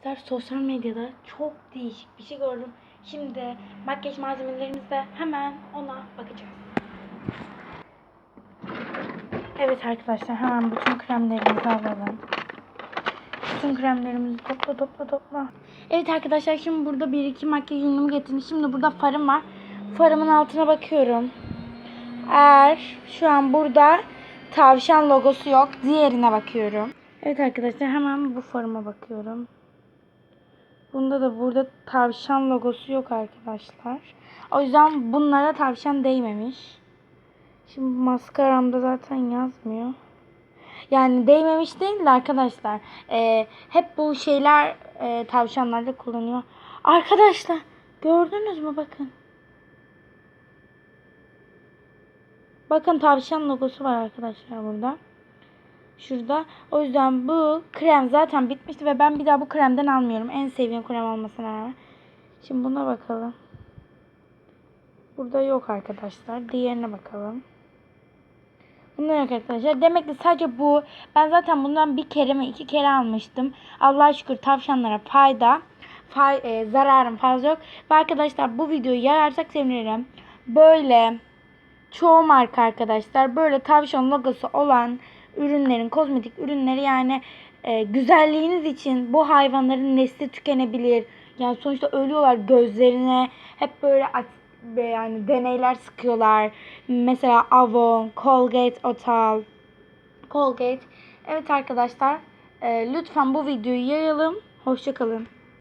Arkadaşlar sosyal medyada çok değişik bir şey gördüm. Şimdi makyaj malzemelerimizde hemen ona bakacağız. Evet arkadaşlar hemen bütün kremlerimizi alalım. Bütün kremlerimizi topla topla topla. Evet arkadaşlar şimdi burada bir iki makyaj ürünümü getirdim. Şimdi burada farım var. Farımın altına bakıyorum. Eğer şu an burada tavşan logosu yok. Diğerine bakıyorum. Evet arkadaşlar hemen bu farıma bakıyorum. Bunda da burada tavşan logosu yok arkadaşlar. O yüzden bunlara tavşan değmemiş. Şimdi maskaramda zaten yazmıyor. Yani değmemiş değil de arkadaşlar. Ee, hep bu şeyler e, tavşanlarda kullanıyor. Arkadaşlar gördünüz mü bakın. Bakın tavşan logosu var arkadaşlar burada. Şurada. O yüzden bu krem zaten bitmişti ve ben bir daha bu kremden almıyorum. En sevdiğim krem olmasına rağmen. Şimdi buna bakalım. Burada yok arkadaşlar. Diğerine bakalım. Bunda yok arkadaşlar. Demek ki sadece bu. Ben zaten bundan bir kere mi iki kere almıştım. Allah'a şükür tavşanlara fayda. Fay, e, zararım fazla yok. Ve arkadaşlar bu videoyu yayarsak sevinirim. Böyle çoğu marka arkadaşlar böyle tavşan logosu olan ürünlerin kozmetik ürünleri yani e, güzelliğiniz için bu hayvanların nesli tükenebilir. Yani sonuçta ölüyorlar gözlerine hep böyle yani deneyler sıkıyorlar. Mesela Avon, Colgate, Otal, Colgate. Evet arkadaşlar e, lütfen bu videoyu yayalım. Hoşçakalın.